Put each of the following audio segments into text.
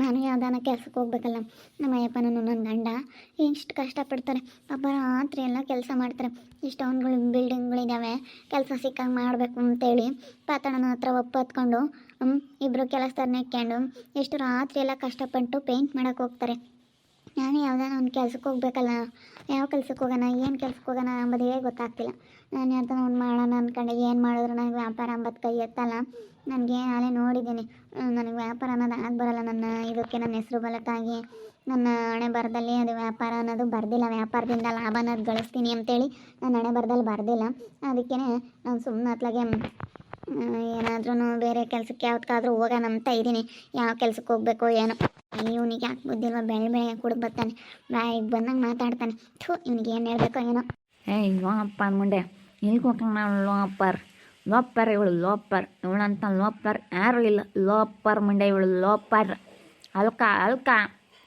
ನಾನು ಯಾವ್ದಾನ ಕೆಲ್ಸಕ್ಕೆ ಹೋಗ್ಬೇಕಲ್ಲ. ನಮ್ಮ ಅಯ್ಯಪ್ಪನೂ ನನ್ನ ಗಂಡ ಇಷ್ಟು ಕಷ್ಟಪಡ್ತಾರೆ. ಪಾಪ ರಾತ್ರಿ ಎಲ್ಲ ಕೆಲಸ ಮಾಡ್ತಾರೆ. ಇಷ್ಟೊಂದುಗಳು ಬಿಲ್ಡಿಂಗ್ಗಳಿದ್ದಾವೆ ಕೆಲಸ ಸಿಕ್ಕಂಗೆ ಮಾಡಬೇಕು ಅಂತೇಳಿ ಪಾತಣ್ಣನ ಹತ್ರ ಒಪ್ಪತ್ಕೊಂಡು ಇಬ್ಬರು ಕೆಲಸದವ್ರನ್ನ ಇಟ್ಕೊಂಡು ಎಷ್ಟು ರಾತ್ರಿ ಎಲ್ಲ ಕಷ್ಟಪಟ್ಟು ಪೇಂಟ್ ಮಾಡೋಕೆ ಹೋಗ್ತಾರೆ. ನಾನು ಯಾವುದಾನ ಒಂದು ಕೆಲ್ಸಕ್ಕೆ ಹೋಗ್ಬೇಕಲ್ಲ, ಯಾವ ಕೆಲ್ಸಕ್ಕೆ ಹೋಗೋಣ, ಏನು ಕೆಲ್ಸಕ್ಕೆ ಹೋಗೋಣ ಅಂಬೋದೇ ಗೊತ್ತಾಗ್ತಿಲ್ಲ. ನಾನು ಯಾವ್ದಾನ ಒಂದು ಮಾಡೋಣ ಅಂದ್ಕೊಂಡೆ ಏನು ಮಾಡಿದ್ರು ನನಗೆ ವ್ಯಾಪಾರ ಅಂಬದು ಕೈ ಎತ್ತಲ್ಲ. ನನಗೆ ನಾಳೆ ನೋಡಿದ್ದೀನಿ. ನನಗೆ ವ್ಯಾಪಾರ ಅನ್ನೋದು ಆಗ ಬರಲ್ಲ ನನ್ನ ಇದಕ್ಕೆ, ನನ್ನ ಹೆಸರು ಬಲಕ್ಕಾಗಿ. ನನ್ನ ಹಣೆ ಬರದಲ್ಲಿ ಅದು ವ್ಯಾಪಾರ ಅನ್ನೋದು ಬರ್ದಿಲ್ಲ, ವ್ಯಾಪಾರದಿಂದ ಲಾಭ ಅನ್ನೋದು ಗಳಿಸ್ತೀನಿ ಅಂತೇಳಿ ನನ್ನ ಹಣೆ ಬರದಲ್ಲಿ. ಬರ್ದಿಲ್ಲ ಅದಕ್ಕೇ ನಾನು ಸುಮ್ಮನೆ ಅತ್ಲಾಗೆ ಏನಾದ್ರೂ ಬೇರೆ ಕೆಲಸಕ್ಕೆ ಯಾವ್ದಕ್ಕಾದ್ರೂ ಹೋಗೋಣ ಅಂತ ಇದ್ದೀನಿ. ಯಾವ ಕೆಲ್ಸಕ್ಕೆ ಹೋಗ್ಬೇಕು ಏನೋ. ಇವನಿಗೆ ಯಾಕೆ ಬುದ್ಧಿಲ್ವ ಬೆಳೆ ಬೆಳೆ ಕುಡಿದು ಬರ್ತಾನೆ. ಬಾಯಿಗೆ ಬಂದಂಗೆ ಮಾತಾಡ್ತಾನೆ. ಥೂ ಇವನಿಗೆ ಏನು ಹೇಳ್ಬೇಕೋ ಏನೋ. ಏಯ್ ಅಪ್ಪ ಮುಂಡೆ ಇಲ್ಲಿ ಹೋಗ್ತಾನ ಲೋಪರ್? ಲೋಪರ್ ಇವಳು ಲೋಪರ್. ಇವಳಂತ ಲೋಪರ್ ಯಾರು ಇಲ್ಲ. ಲೋಪರ್ ಮುಂಡೆ ಇವಳು ಲೋಪರ್. ಅಲ್ಕ ಅಲ್ಕ.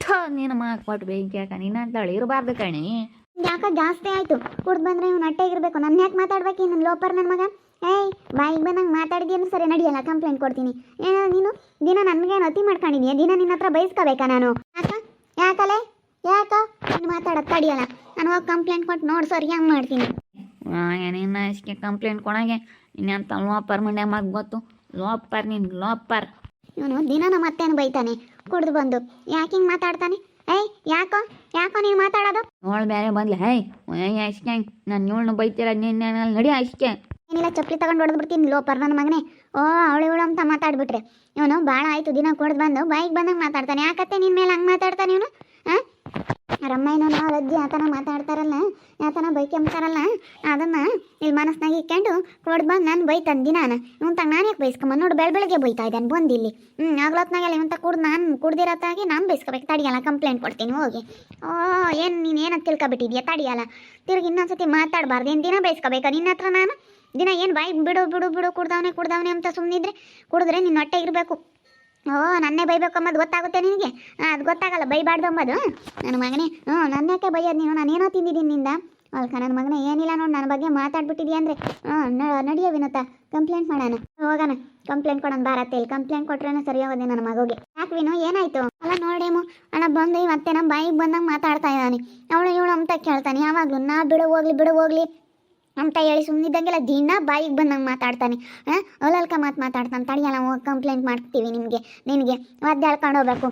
ಥೋ ನೀನು ಕೊಟ್ಟು ಬೆಂಕಿ ಹಾಕ ನೀನಂತೇಳಿ ಇರಬಾರ್ದು ಕಣಿ. ಯಾಕೆ ಜಾಸ್ತಿ ಆಯಿತು. ಕುಡ್ದು ಬಂದರೆ ಇವ್ನು ಇರಬೇಕು. ನನ್ನ ಯಾಕೆ ಮಾತಾಡ್ಬೇಕು ನನ್ನ ಲೋಪರ್ ನನ್ನ ಮಗ? ಏಯ್ ಬಾಯಿಗೆ ಬಂದಂಗೆ ಮಾತಾಡಿದ್ಯೇನು ಸರಿ ನಡಿಯಲ್ಲ ಕಂಪ್ಲೇಂಟ್ ಕೊಡ್ತೀನಿ. ಏನೋ ನೀನು ದಿನ ನನಗೇನು ಅತಿ ಮಾಡ್ಕೊಂಡಿದ್ಯಾ? ದಿನ ನಿನ್ನ ಹತ್ರ ಬಯಸ್ಕೋಬೇಕಾ ನಾನು? ಯಾಕ? ಯಾಕಲೆ? ಯಾಕ? ನೀನು ಮಾತಾಡೋದು ತಡಿಯಲ್ಲ. ನಾನು ಹೋಗಿ ಕಂಪ್ಲೇಂಟ್ ಕೊಟ್ಟು ನೋಡಿ ಸರಿ ಹೆಂಗೆ ಮಾಡ್ತೀನಿ? ನಿನ್ನ ಇಷ್ಟಕ್ಕೆ ಕಂಪ್ಲೇಂಟ್ ಕೊಡಾಗೆ? ನಿನ್ನಂತ ಲೋಪರ್ ಮಂಡ್ಯ ಮಗ ಗೊತ್ತು? ಲೋಪರ್ ನಿನ್ ಲೋಪರ್. ಇವನು ದಿನ ನಮ್ಮ ಅತ್ತೆನ ಬೈತಾನೆ ಕುಡ್ದು ಬಂದು. ಯಾಕೆ ಹಿಂಗೆ ಮಾತಾಡ್ತಾನೆ? ಏಯ್ ಯಾಕೋ? ಯಾಕೋ ನೀನು ಮಾತಾಡೋದು? ನೋಡ್ ಬೇರೆ ಬಂದ್ಲೆ ಏಯ್ ಅಷ್ಟೇ. ನಾನು ಇವಳನ್ನ ಬೈತೀರ ನಿನ್ನೆ ನಡಿ ಅಷ್ಟೇ. ಏನಿಲ್ಲ, ಚಪ್ಪಲಿ ತಗೊಂಡು ಬಿಡ್ತೀನಿ ಲೋಪರ್ ನನ್ನ ಮಗನೇ. ಓ, ಅವಳು ಇವಳು ಅಂತ ಮಾತಾಡ್ಬಿಟ್ರೆ. ಇವನು ಭಾಳ ಆಯ್ತು, ದಿನ ಕೊಡ್ದು ಬಂದು ಬೈಕ್ ಬಂದಂಗೆ ಮಾತಾಡ್ತಾನೆ. ಯಾಕತ್ತೆ ನಿನ್ನ ಮೇಲೆ ಹಂಗೆ ಮಾತಾಡ್ತಾನೆ ಇವನು? ಹಾಂ ರಮ್ಮಯ್ಯನೂ ನಾವು ಅಜ್ಜಿ ಆತನ ಮಾತಾಡ್ತಾರಲ್ಲ. ಆತನ ಬೈಕೆಂಬ್ತಾರಲ್ಲ. ಅದನ್ನ ಇಲ್ಲಿ ಮನಸ್ಸಿನಾಗ ಇಟ್ಕೊಂಡು ಕೊಡ್ದು ಬಂದು ನಾನು ಬೈತಾನೆ ದಿನಾನ. ಇವನ್ ತಗ ನಾನು ಯಾಕೆ ಬೈಸ್ಕೊಂಬ ನೋಡು, ಬೆಳ ಬೆಳಗ್ಗೆ ಬೈತಾ ಇದ್ದಾನೆ, ಬಂದು ಇಲ್ಲಿ. ಹ್ಞೂ ಆಗ್ಲೊತ್ನಾಗೆಲ್ಲ ಇವಂತ ಕುಡ್ದು ನಾನು ಕುಡ್ದಿರತ್ತಾಗಿ ನಾನು ಬೈಸ್ಕೋಬೇಕು. ತಡಿಯಲ್ಲ, ಕಂಪ್ಲೇಂಟ್ ಕೊಡ್ತೀನಿ, ಹೋಗಿ. ಓ, ಏನು ನೀನು ಏನಂತ ತಿಳ್ಕೊಬಿಟ್ಟಿದ್ಯಾ? ತಡಿಯಲ್ಲ. ತಿರುಗಿ ಇನ್ನೊಂದ್ಸತಿ ಮಾತಾಡಬಾರ್ದು. ಏನು ದಿನ ಬೈಸ್ಕೋಬೇಕಾ ನಿನ್ನ ಹತ್ರ ನಾನು? ದಿನ ಏನು ಬಾಯಿ ಬಿಡು ಬಿಡು ಬಿಡು, ಕುಡ್ದವನೆ ಕುಡ್ದವನೆ ಅಂತ ಸುಮ್ಮನಿದ್ರೆ ಕುಡಿದ್ರೆ ನಿನ್ನ ಹೊಟ್ಟೆ ಇರಬೇಕು. ಓ, ನನ್ನೇ ಬೈಬೇಕು ಅಂಬದು ಗೊತ್ತಾಗುತ್ತೆ ನಿನಗೆ? ಅದು ಗೊತ್ತಾಗಲ್ಲ ಬೈಬಾರ್ದು ಅಂಬದು ನನ್ನ ಮಗನೇ ಹ್ಞೂ ನನ್ನಕ್ಕೆ ಬೈಯೋದು ನೀನು? ನಾನೇನೋ ತಿಂದಿದ್ದೀನಿ ನಿಂದ. ಅಲ್ಕ, ನನ್ನ ಮಗನೇ, ಏನಿಲ್ಲ ನೋಡಿ, ನನ್ನ ಬಗ್ಗೆ ಮಾತಾಡ್ಬಿಟ್ಟಿದ್ಯಾ ಅಂದರೆ ಹ್ಞೂ ನಡಿಯೋ ವಿನೋತ ಕಂಪ್ಲೇಂಟ್ ಮಾಡೋಣ. ಹೋಗೋಣ ಕಂಪ್ಲೇಂಟ್ ಕೊಡೋಣ ಭಾರತ ಇಲ್ಲಿ ಕಂಪ್ಲೇಂಟ್ ಕೊಟ್ರೇನೆ ಸರಿ ಹೋಗೋದೆ ನನ್ನ ಮಗುಗೆ. ಯಾಕೆ ವಿನೋ, ಏನಾಯ್ತು? ಅಲ್ಲ ನೋಡೇಮು ಅಣ್ಣ ಬಂದು ಮತ್ತೆ ನಮ್ಮ ಬಾಯಿಗೆ ಬಂದಂಗೆ ಮಾತಾಡ್ತಾ ಇದ್ದಾನೆ. ಅವಳು ಇವಳು ಅಂತ ಕೇಳ್ತಾನೆ. ಯಾವಾಗಲೂ, ನಾ, ಬಿಡು, ಹೋಗ್ಲಿ ಬಿಡು, ಹೋಗ್ಲಿ. ಅಂತ ಹೇಳಿ ಸುಮ್ಮನಿದ್ದಂಗೆಲ್ಲ ದಿನ ಬಾಯಿಗೆ ಬಂದಂಗೆ ಮಾತಾಡ್ತಾನೆ. ಹಾಂ? ಅಲ್ಲಲ್ಕ ಮಾತು ಮಾತಾಡ್ತಾನೆ. ತಡಿಯಲ್ಲ ಹೋಗಿ ಕಂಪ್ಲೇಂಟ್ ಮಾಡ್ತೀವಿ ನಿಮಗೆ, ನಿನಗೆ. ಒದ್ದೆ ಹೇಳ್ಕೊಂಡು ಹೋಗ್ಬೇಕು.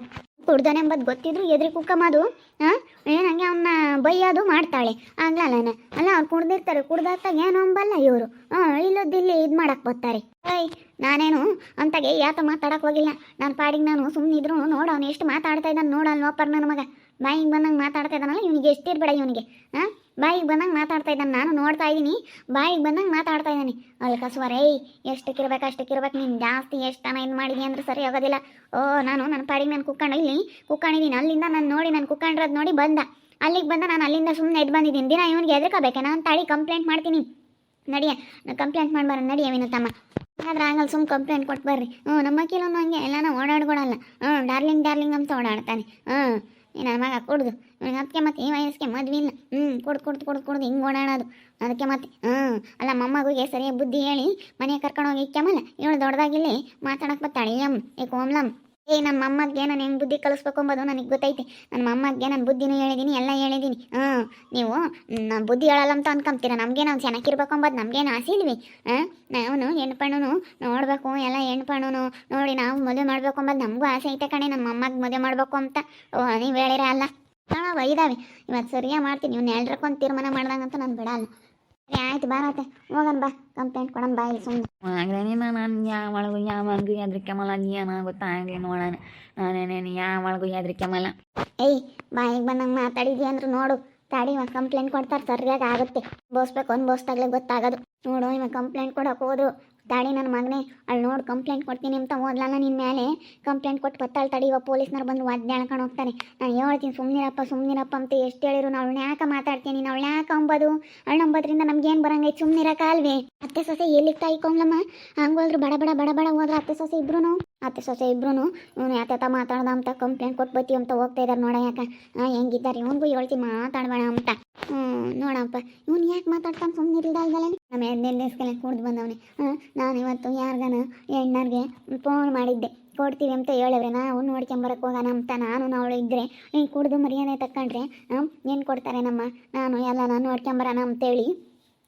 ಕುಡ್ದಾನೆ ಎಂಬುದು ಗೊತ್ತಿದ್ರು ಎದ್ರಿ ಕುಕ್ಕಮ್ಮದು ಹಾಂ? ಏನಂಗೆ ಅವನ್ನ ಬೈಯೋದು ಮಾಡ್ತಾಳೆ. ಆಗ್ಲಲ್ಲನ ಅಲ್ಲ, ಅವ್ರು ಕುಡ್ದಿರ್ತಾರೆ. ಕುಡ್ದಾತಾಗ ಏನು ಅಂಬಲ್ಲ ಇವರು. ಹಾಂ ಇಲ್ಲದಿಲ್ಲಿ ಇದು ಮಾಡಕ್ಕೆ ಬರ್ತಾರೆ ಏಯ್, ನಾನೇನು ಅಂತಾಗೆ ಯಾತ ಮಾತಾಡಕ್ಕೆ ಹೋಗಿಲ್ಲ. ನಾನು ಪಾಡಿಗೆ ನಾನು ಸುಮ್ಮನಿದ್ರು ನೋಡು ಅವ್ನು ಎಷ್ಟು ಮಾತಾಡ್ತಾ ಇದ್ದಾನೆ ನೋಡಲ್ಲ ನೋಪರ್ ನನ್ನ ಮಗ. ಬಾಯಿಗೆ ಬಂದಂಗೆ ಮಾತಾಡ್ತಾ ಇದ್ದಾನಲ್ಲ, ಇವನಿಗೆ ಎಷ್ಟಿರ್ಬೇಡ ಇವನಿಗೆ. ಹಾಂ? ಬಾಯಿಗೆ ಬಂದಂಗೆ ಮಾತಾಡ್ತಾ ಇದ್ದಾನೆ. ನಾನು ನೋಡ್ತಾ ಇದ್ದೀನಿ. ಬಾಯಿಗೆ ಬಂದಂಗೆ ಮಾತಾಡ್ತಾ ಇದ್ದಾನೆ. ಅಲ್ಲಿ ಕಸುವರೇ ಎಷ್ಟಕ್ಕಿರ್ಬೇಕು, ಅಷ್ಟಕ್ಕಿರ್ಬೇಕು. ನೀನು ಜಾಸ್ತಿ ಎಷ್ಟು ತನ ಇದು ಮಾಡಿದಿ ಅಂದ್ರೆ ಸರಿ ಆಗೋದಿಲ್ಲ. ಓ, ನಾನು ನನ್ನ ಪಾಡಿಗೆ ನಾನು ಕುಕ್ಕಂಡು, ಇಲ್ಲಿ ಕುಕ್ಕಂಡಿದ್ದೀನಿ ಅಲ್ಲಿಂದ ನಾನು ನೋಡಿ, ನಾನು ಕುಕ್ಕಂಡ್ರದ್ದು ನೋಡಿ ಬಂದ. ಅಲ್ಲಿಗೆ ಬಂದ ನಾನು ಅಲ್ಲಿಂದ ಸುಮ್ಮನೆ ಎದ್ದು ಬಂದಿದ್ದೀನಿ. ದಿನ ಇವನಿಗೆ ಎದ್ರಕೋಬೇಕೆ ನಾನು ತಾಳಿ ಕಂಪ್ಲೇಂಟ್ ಮಾಡ್ತೀನಿ. ನಡಿಯ ಕಂಪ್ಲೇಂಟ್ ಮಾಡ್ಬಾರ ನಡಿಯ ವಿನೋತಮ್ಮ ಆದ್ರೆ ಆಗಲ್ಲ ಸುಮ್ಮನೆ ಕಂಪ್ಲೇಂಟ್ ಕೊಟ್ಟು ಬರ್ರಿ. ಹ್ಞೂ, ನಮ್ಮ ಕೆಲವೊಂದು ಹಂಗೆ. ಎಲ್ಲಾನ ಓಡಾಡ್ಕೊಡಲ್ಲ ಹ್ಞೂ, ಡಾರ್ಲಿಂಗ್ ಡಾರ್ಲಿಂಗ್ ಅಂತ ಓಡಾಡ್ತಾನೆ. ಹ್ಞೂ ನೀನು ಮಗ ಕುಡ್ದು. ನನಗೆ ಅದಕ್ಕೆ ಮತ್ತೆ ಈ ವಯಸ್ಸಿಗೆ ಮದ್ವಿ ಇಲ್ಲ. ಹ್ಞೂ ಕೊಡ್ ಕೊಡ್ ಕೊಡ್ ಕೊಡ್ದು ಹಿಂಗೆ ಓಡಾಡೋದು. ಅದಕ್ಕೆ ಮತ್ತೆ ಹ್ಞೂ ಅಲ್ಲ ಮೊಮ್ಮಗುಗೆ ಸರಿಯಾಗಿ ಬುದ್ಧಿ ಹೇಳಿ ಮನೆಗೆ ಕರ್ಕೊಂಡು ಹೋಗಿ ಇಕ್ಕಮಲ್ಲ ಇವಳು ದೊಡ್ಡದಾಗಿಲ್ಲಿ ಮಾತಾಡಕ್ಕೆ ಬರ್ತಾಳೆ. ಯಮ್, ಏ ಕೋಮ್ಲಮ್ ಏ ನಮ್ಮ ಅಮ್ಮಗೆ ನಾನು ಹೆಂಗೆ ಬುದ್ಧಿ ಕಲಿಸ್ಬೇಕು ಅಂಬೋದು ನನಗೆ ಗೊತ್ತೈತಿ. ನನ್ನ ಅಮ್ಮಗೆ ನಾನು ಬುದ್ಧಿನೂ ಹೇಳಿದ್ದೀನಿ ಎಲ್ಲ ಹೇಳಿದ್ದೀನಿ ಹ್ಞೂ ನೀವು ನಾನು ಬುದ್ಧಿ ಹೇಳಲ್ಲ ಅಂತ ಅನ್ಕೊಂತೀರ ನಮಗೆ ನಾವು ಚೆನ್ನಾಗಿರ್ಬೇಕು ಅಂಬೋದು ನಮಗೇನು ಆಸೆ ಇಲ್ವಿ ಹಾಂ ನಾವು ಹೆಣ್ಪಣ್ಣು ನೋಡಬೇಕು, ಎಲ್ಲ ಹೆಣ್ಪಣ್ಣು ನೋಡಿ ನಾವು ಮದುವೆ ಮಾಡ್ಬೇಕು ಅಂಬೋದು. ನಮಗೂ ಆಸೆ ಐತೆ ಕಣೆ ನಮ್ಮ ಅಮ್ಮಗೆ ಮದುವೆ ಮಾಡಬೇಕು ಅಂತ. ಓ, ನೀವು ಹೇಳಿರ ಅಲ್ಲ. ಹಾಂ ಇದಾವೆ. ಇವತ್ತು ಸರಿಯಾಗಿ ಮಾಡ್ತೀನಿ. ಇವ್ನು ಎಲ್ರಕ್ಕೊಂದು ತೀರ್ಮಾನ ಮಾಡ್ದಂಗಂತ ನಾನು ಬಿಡಲ್ಲ. ಸರಿ ಆಯ್ತು ಬಾರತ್ತೆ ಹೋಗೋಣ ಬಾ. ಕಂಪ್ಲೇಂಟ್ ಕೊಡೋಣ ಬಾ ಇಲ್ಲಿ ಸುಮ್ಮನೆ ಆಗಲೇ ನಾನು ಯಾವಳಗು ಯಾವಾಗೂ ಹೆದ್ರಿಕೆಮಲ್ಲ ಏನಾಗುತ್ತಾ ಗೊತ್ತಾಗ್ಲಿ ನೋಡೋಣ. ನಾನೇನೇನು ಯಾವಳಗು ಹೆದ್ರಿಕೆಮಲ್ಲ ಏಯ್ ಬಾಯಿಗೆ ಬಂದಂಗೆ ಮಾತಾಡಿದ್ಯಾ ಅಂದ್ರೆ ನೋಡು. ತಾಡಿ ಇವಾಗ ಕಂಪ್ಲೇಂಟ್ ಕೊಡ್ತಾರೆ ಸರಿಯಾಗಿ ಆಗುತ್ತೆ. ಬೋಸ್ಬೇಕು ಅನ್ಬೋಸ್ದಾಗಲೇ ಗೊತ್ತಾಗೋದು. ನೋಡು ಇವಾಗ ಕಂಪ್ಲೇಂಟ್ ಕೊಡಕ್ಕೆ ಹೋದ್ರು. ತಾಡಿ ನನ್ನ ಮಗನೇ. ಅಲ್ಲಿ ನೋಡಿ ಕಂಪ್ಲೇಂಟ್ ಕೊಡ್ತೀನಿ ಅಂತ ಓದ್ಲಲ್ಲ ನಿನ್ನ ಮೇಲೆ ಕಂಪ್ಲೇಂಟ್ ಕೊಟ್ಟು ಬತ್ತಾಳೆ ತಡಿ ಇವಾಗ ಪೊಲೀಸ್ನವ್ರು ಬಂದು ಎಳ್ಕೊಂಡು ಹೋಗ್ತಾರೆ. ನಾನು ಹೇಳ್ತೀನಿ ಸುಮ್ಮನಿರಪ್ಪ ಸುಮ್ಮನಿರಪ್ಪ ಅಂತ ಎಷ್ಟು ಹೇಳಿರು ನಾವು ಯಾಕೆ ಮಾತಾಡ್ತೀನಿ ನೀನು? ಅವಳನ್ನ ಯಾಕೆ ಅಂಬೋದು? ಅವಳು ನಂಬೋದ್ರಿಂದ ನಮ್ಗೇನು ಬರಂಗೈತೆ? ಸುಮ್ಮನಿರಕಾಲ್ವೇ ಅತ್ತೆ ಸೊಸೆ ಎಲ್ಲಿ ತಾಯಿಕೊಂಬ್ಲಮ್ಮ ಹಂಗೆ ಹೋದ್ರು ಬಡ ಬಡ ಬಡ ಬಡ ಹೋದ್ರೆ ಅತ್ತೆ ಸೊಸೆ ಇಬ್ರು ಅತ್ತೆ ಸೊಸೆ ಇಬ್ರು ಇವನು ಯಾತ ಮಾತಾಡ್ದ ಅಂತ ಕಂಪ್ಲೇಂಟ್ ಕೊಟ್ಟು ಬತ್ತಿ ಅಂತ ಹೋಗ್ತಾ ಇದ್ದಾರೆ ನೋಡ ಯಾಕೆ? ಹೆಂಗಿದ್ದಾರೆ? ಇವನಿಗೂ ಹೇಳ್ತೀನಿ ಮಾತಾಡಬೇಡ ಅಂತ. ಹ್ಞೂ ನೋಡಪ್ಪ. ಮಾತಾಡ್ತಾನೆ ಸುಮ್ಮನೆ ಇಲ್ದಲ್ದಲ್ಲ ನಮ್ಮ ಎಣ್ಣೆ ಕುಡ್ದು ಬಂದವನೆ. ನಾನು ಇವತ್ತು ಯಾರಿಗಾನ ಎಣ್ಣರ್ಗೆ ಫೋನ್ ಮಾಡಿದ್ದೆ. ಕೊಡ್ತೀವಿ ಅಂತ ಹೇಳಿದ್ರೆ ನಾವು ನೋಡ್ಕೊಂಬರಕ್ಕೆ ಹೋಗೋಣ ಅಂತ. ನಾನು ಅವಳು ಇದ್ದರೆ ಈ ಕುಡಿದು ಮರ್ಯಾದೆ ತಕೊಂಡ್ರೆ ಏನು ಕೊಡ್ತಾರೆ ನಮ್ಮ? ನಾನು ಎಲ್ಲ ನಾನು ನೋಡ್ಕೊಂಬರೋಣ ಅಂತೇಳಿ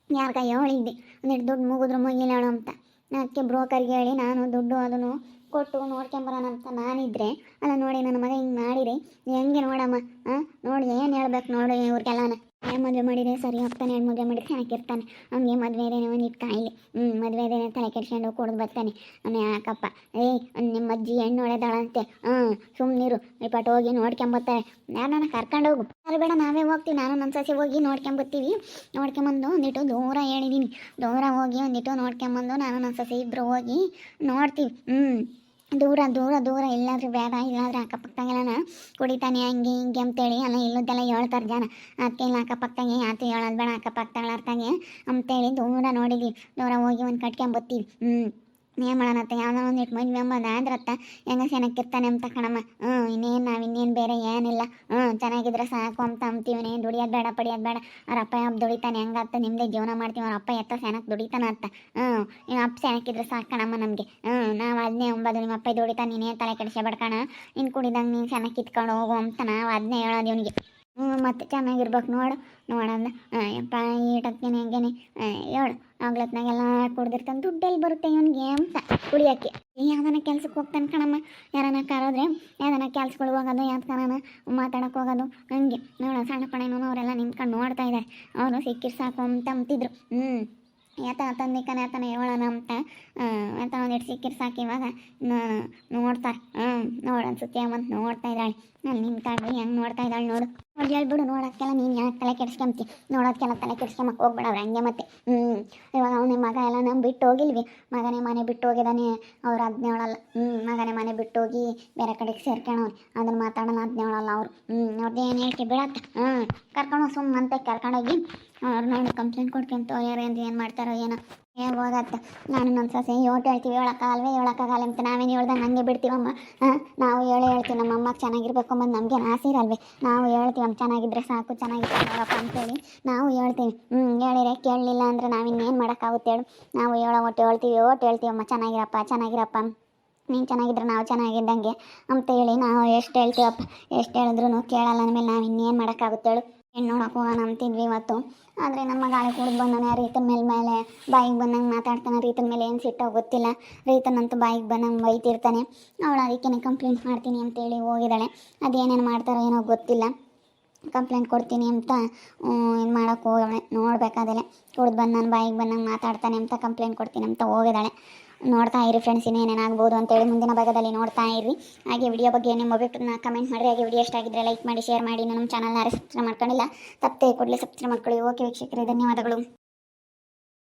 ಯಾರ್ಗ ಹೇಳಿದ್ದೆ. ಒಂದಿಟ್ಟು ದುಡ್ಡು ಮುಗಿದ್ರು ಮುಗಿಲ್ಲ ಹೇಳು ಅಂತ. ಅದಕ್ಕೆ ಬ್ರೋಕರ್ಗೆ ಹೇಳಿ, ನಾನು ದುಡ್ಡು ಅದನ್ನು ಕೊಟ್ಟು ನೋಡ್ಕೊಂಬರೋಣ ಅಂತ ನಾನಿದ್ರೆ, ಅಲ್ಲ ನೋಡಿ ನನ್ನ ಮಗ ಹಿಂಗೆ ಮಾಡಿರಿ ಹೆಂಗೆ ನೋಡಮ್ಮ? ನೋಡಿ ಏನು ಹೇಳ್ಬೇಕು ನೋಡಿ ಇವ್ರಿಗೆಲ್ಲನ. ಏನು ಮದುವೆ ಮಾಡಿದ್ರೆ ಸರಿ ಹೋಗ್ತಾನೆ ಏನು ಮದುವೆ ಮಾಡಿದ್ರೆ ಹಾಕಿರ್ತಾನೆ ಅವ್ನಿಗೆ ಮದುವೆ ಇದೇನೆ ಒಂದಿಟ್ಟು ಕಾಯಿಲೆ ಹ್ಞೂ ಮದುವೆ ಇದೇನೆ ತಲೆ ಕೆಡ್ಸ್ಕೊಂಡು ಕುಡ್ದು ಬರ್ತಾನೆ. ಅವನು ಯಾಕಪ್ಪ ಏಯ್ ನಿಮ್ಮ ಅಜ್ಜಿ ಹೆಣ್ಣು ಹೊಡೆದಾಳಂತೆ ಹ್ಞೂ ಸುಮ್ಮನಿರು ಇಪ್ಪಟ್ಟು ಹೋಗಿ ನೋಡ್ಕೊಂಬರ್ತಾರೆ ನಾನು ಕರ್ಕೊಂಡು ಹೋಗು. ಅದು ಬೇಡ, ನಾವೇ ಹೋಗ್ತೀವಿ. ನಾನು ನನ್ನ ಸಸಿ ಹೋಗಿ ನೋಡ್ಕೊಂಬರ್ತೀವಿ ನೋಡ್ಕೊಂಬಂದು ಒಂದಿಟ್ಟು ದೂರ ಹೇಳಿದ್ದೀನಿ ದೂರ ಹೋಗಿ ಒಂದಿಟ್ಟು ನೋಡ್ಕೊಂಬಂದು ನಾನು ನನ್ನ ಸಸಿ ಇಬ್ಬರು ಹೋಗಿ ನೋಡ್ತೀವಿ. ಹ್ಞೂ ದೂರ ದೂರ ದೂರ, ಇಲ್ಲಾದ್ರೂ ಬೇಡ, ಇಲ್ಲಾದ್ರೆ ಅಕ್ಕಪಕ್ಕದಾಗೆಲ್ಲ ಕುಡಿತಾನೆ, ಹಂಗೆ ಹಿಂಗೆ ಅಂತೇಳಿ ಅಲ್ಲ ಇಲ್ಲದೆಲ್ಲ ಹೇಳ್ತಾರೆ ಜನ. ಅದಕ್ಕೆ ಇಲ್ಲ ಅಕ್ಕಪಕ್ಕದಾಗೆ ಯಾತು ಹೇಳೋದು ಬೇಡ ಅಕ್ಕಪಕ್ಕದಾಗೆ ಅಂತೇಳಿ ದೂರ ನೋಡಿದ್ವಿ ದೂರ ಹೋಗಿ ಒಂದು ಕಟ್ಕೊಂಬತ್ತೀವಿ ಹ್ಞೂ ಏನು ಮಾಡೋಣತ್ತ ಯಾವ್ದೋ ಒಂದು ಇಟ್ಟು ಮದುವೆ ಅಂಬೋದು ಆದ್ರತ್ತ ಹೆಂಗ ಅಂತ ಕಣಮ್ಮ. ಹ್ಞೂ ಇನ್ನೇನು ನಾವು ಇನ್ನೇನು ಬೇರೆ ಏನಿಲ್ಲ. ಹ್ಞೂ ಚೆನ್ನಾಗಿದ್ರೆ ಸಾಕು ಅಂತ ಅಂತೀವಿ ಇನ್ನೇನು ದುಡಿಯೋದು ಬೇಡ, ಪಡಿಯೋದು ಬೇಡ. ಅವ್ರ ಅಪ್ಪ ಹಬ್ಬ ದುಡಿತಾನೆ ಹೆಂಗತ್ತ ನಿಮ್ಮದೇ ಜೀವನ ಮಾಡ್ತೀವಿ. ಅವ್ರ ಅಪ್ಪ ಎತ್ತ ಸೆನಕ್ಕೆ ದುಡಿತಾನ ಅಂತ. ಹ್ಞೂ ಅಪ್ಪ ಸೆನಕ್ಕಿದ್ರೆ ಸಾಕು ಕಣಮ್ಮ ನಮಗೆ. ಹ್ಞೂ ನಾವು ಅದನ್ನೇ ಅಂಬೋದು. ನಿಮ್ಮ ಅಪ್ಪ ದುಡಿತಾನೆ, ನೀನೇ ತಲೆ ಕೆಡಿಸ್ಬೇಡ ಬಡ್ಕಣ ಇನ್ನು ಕುಡಿದಂಗೆ ನೀನು ಚೆನ್ನಾಗಿ ಕಿತ್ಕೊಂಡು ಹೋಗು ಅಂತ ನಾವು ಅದನ್ನೇ ಹೇಳೋದು ಇವನಿಗೆ. ಹ್ಞೂ ಮತ್ತೆ ಚೆನ್ನಾಗಿರ್ಬೇಕು ನೋಡು. ನೋಡಂದ ಯಪ್ಪ ಈಟಕ್ಕೇನೆ ಹೆಂಗೇನೆ. ಹೇಳು. ಆಗ್ಲತ್ನಾಗೆಲ್ಲ ಕುಡ್ದಿರ್ತಾನೆ ದುಡ್ಡೆಲ್ಲಿ ಬರುತ್ತೆ ಇವನಿಗೆ ಅಂತ ಕುಡಿಯೋಕ್ಕೆ ಯಾವ್ದಾನ ಕೆಲ್ಸಕ್ಕೆ ಹೋಗ್ತಾನೆ ಕಣಮ್ಮ ಯಾರನ್ನ ಕರೋದ್ರೆ, ಯಾವ್ದನ ಕೆಲ್ಸಗಳು ಹೋಗೋದು, ಯಾವ್ದನ ಮಾತಾಡಕ್ಕೆ ಹೋಗೋದು, ಹಂಗೆ. ನೋಡ, ಸಣ್ಣ ಪಣೆನೂ ಅವರೆಲ್ಲ ನಿಂತ್ಕೊಂಡು ನೋಡ್ತಾ ಇದ್ದಾರೆ ಅವನು ಸಿಕ್ಕಿರ್ ಸಾಕು ಅಂತ ಅಂತಿದ್ರು ಹ್ಞೂ ಯಾತ ತಂದಿಕನ ಯಾತನ ಹೇಳೋಣ ಅಂತ ಯಾತನ ಒಂದಿಟ್ಟು ಸಿಕ್ಕಿರ್ ಸಾಕು ಇವಾಗ ನೋಡ್ತಾರೆ. ಹ್ಞೂ ನೋಡು ಅನ್ಸುತ್ತೆ ಅಂತ ನೋಡ್ತಾ ಇದ್ದಾಳೆ. ನಾನು ನಿಂತಾಡ್ರಿ ಹೆಂಗೆ ನೋಡ್ತಾ ಇದ್ದಾಳೆ ನೋಡು. ಅವ್ಳು ಹೇಳ್ಬಿಡು ನೋಡೋಕ್ಕೆಲ್ಲ ನೀನು ಯಾಕೆ ತಲೆ ಕೆಡ್ಸ್ಕೊಂತಿ ನೋಡೋದಕ್ಕೆಲ್ಲ ತಲೆ ಕೆಡ್ಸ್ಕೊಂಬಕ್ಕೆ ಹೋಗ್ಬೇಡ ಅವ್ರು ಹಂಗೆ ಮತ್ತೆ. ಹ್ಞೂ ಇವಾಗ ಅವನೇ ಮಗ ಎಲ್ಲ ನಮ್ಮ ಬಿಟ್ಟು ಹೋಗಿಲ್ವಿ. ಮಗನೇ ಮನೆ ಬಿಟ್ಟು ಹೋಗಿದ್ದಾನೆ ಅವ್ರು ಅದನ್ನೇ ಹೇಳಲ್ಲ ಹ್ಞೂ ಮಗನೇ ಮನೆ ಬಿಟ್ಟು ಹೋಗಿ ಬೇರೆ ಕಡೆಗೆ ಸೇರ್ಕೊಳವ್ರು ಅದನ್ನು ಮಾತಾಡೋಣ ಹೇಳಲ್ಲ ಅವರು. ಹ್ಞೂ ಅವ್ರದ್ದು ಏನು ಹೇಳ್ತಿ ಬಿಡತ್ತೆ. ಹ್ಞೂ ಕರ್ಕೊಂಡು ಸುಮ್ಮಂತೆ ಕರ್ಕೊಂಡೋಗಿ ಅವ್ರು ನೋಡಿ ಕಂಪ್ಲೇಂಟ್ ಕೊಡ್ಕೊಂತ ಯಾರು ಅಂತ ಏನು ಮಾಡ್ತಾರೋ ಏನೋ. ಹೇಳ್ಬೋದತ್ತ ನಾನು ನಮ್ಮ ಸೊಸೆ ಯೋಟ್ ಹೇಳ್ತೀವಿ, ಹೇಳೋಕ್ಕಾಗಲ್ವೇ? ಹೇಳೋಕ್ಕಾಗಲ್ಲ ಅಂತ ನಾವೇನು ಹೇಳ್ದಂಗೆ ಹಂಗೆ ಬಿಡ್ತೀವಮ್ಮ? ನಾವು ಹೇಳೇ ಹೇಳ್ತೀವಿ, ನಮ್ಮ ಅಮ್ಮಗೆ ಚೆನ್ನಾಗಿರ್ಬೇಕು ಅಂತ ನಮಗೆ ಆಸೆ ಇರಲ್ವೇ? ನಾವು ಹೇಳ್ತೀವಿ, ಅಮ್ಮ ಚೆನ್ನಾಗಿದ್ರೆ ಸಾಕು ಚೆನ್ನಾಗಿದ್ರೆ ನೋಡಪ್ಪ ಅಂತೇಳಿ ನಾವು ಹೇಳ್ತೀವಿ. ಹ್ಞೂ ಹೇಳಿರೆ, ಕೇಳಲಿಲ್ಲ ಅಂದರೆ ನಾವಿನ್ನೇನು ಮಾಡೋಕ್ಕಾಗುತ್ತೆ ಹೇಳು? ನಾವು ಹೇಳೋ ಒಟ್ಟು ಹೇಳ್ತೀವಿ ಓಟ್ ಹೇಳ್ತೀವಮ್ಮ ಚೆನ್ನಾಗಿರಪ್ಪ ಚೆನ್ನಾಗಿರಪ್ಪ. ನೀನು ಚೆನ್ನಾಗಿದ್ರೆ ನಾವು ಚೆನ್ನಾಗಿದ್ದಂಗೆ ಅಂತ ಹೇಳಿ ನಾವು ಎಷ್ಟು ಹೇಳ್ತೀವಪ್ಪ? ಎಷ್ಟು ಹೇಳಿದ್ರು ಕೇಳಲ್ಲ, ಅಂದಮೇಲೆ ನಾವು ಇನ್ನೇನು ಮಾಡೋಕ್ಕಾಗುತ್ತೆ ಹೇಳು? ಹೆಣ್ಣು ನೋಡಕ್ಕೆ ಹೋಗೋಣ ಅಂತಿದ್ವಿ ಇವತ್ತು. ಆದರೆ ನಮ್ಮ ಗಾಳಿ ಕೂಡ ಬಂದಾನೆ, ರೀತನ ಮೇಲೆ ಮೇಲೆ, ಬಾಯಿಗೆ ಬಂದಂಗೆ ಮಾತಾಡ್ತಾನೆ, ರೀತನ ಮೇಲೆ ಏನು ಸಿಟ್ಟೋ ಗೊತ್ತಿಲ್ಲ. ರೀತನಂತೂ ಬಾಯಿಗೆ ಬಂದಂಗೆ ಬೈತಿರ್ತಾನೆ. ಅವಳು ಅದಕ್ಕೇನೆ ಕಂಪ್ಲೇಂಟ್ ಮಾಡ್ತೀನಿ ಅಂತೇಳಿ ಹೋಗಿದ್ದಾಳೆ. ಅದೇನೇನು ಮಾಡ್ತಾರೋ ಏನೋ ಗೊತ್ತಿಲ್ಲ. ಕಂಪ್ಲೇಂಟ್ ಕೊಡ್ತೀನಿ ಅಂತ ಇದು ಮಾಡೋಕ್ಕೆ ಹೋಗವಳೆ ನೋಡಬೇಕಾದಲೆ ಕುಡ್ದು ಬಂದು ನಾನು ಬಾಯಿಗೆ ಬಂದಂಗೆ ಮಾತಾಡ್ತಾನೆ ಅಂತ ಕಂಪ್ಲೇಂಟ್ ಕೊಡ್ತೀನಿ ಅಂತ ಹೋಗಿದ್ದಾಳೆ. ನೋಡ್ತಾ ಇರಿ ಫ್ರೆಂಡ್ಸ್ ಇನ್ನೇನೇನಾಗ್ಬೋದು ಅಂತೇಳಿ ಮುಂದಿನ ಭಾಗದಲ್ಲಿ ನೋಡ್ತಾ ಇರಿ. ಹಾಗೆ ವಿಡಿಯೋ ಬಗ್ಗೆ ನಿಮ್ಮ ಒಬ್ಬಟ್ಟು ಕಮೆಂಟ್ ಮಾಡಿರಿ. ಹಾಗೆ ವಿಡಿಯೋ ಆಗಿದ್ರೆ ಲೈಕ್ ಮಾಡಿ ಶೇರ್ ಮಾಡಿ. ನಮ್ಮ ಚಾನಲ್ನ ಸಬ್ಸ್ಕ್ರೈಬ್ ಮಾಡ್ಕೊಂಡಿಲ್ಲ, ತಪ್ಪದೆ ಕೂಡಲೇ ಸಬ್ಸ್ಕ್ರೈಬ್ ಮಾಡ್ಕೊಳ್ಳಿ. ಓಕೆ ವೀಕ್ಷಕರೇ, ಧನ್ಯವಾದಗಳು.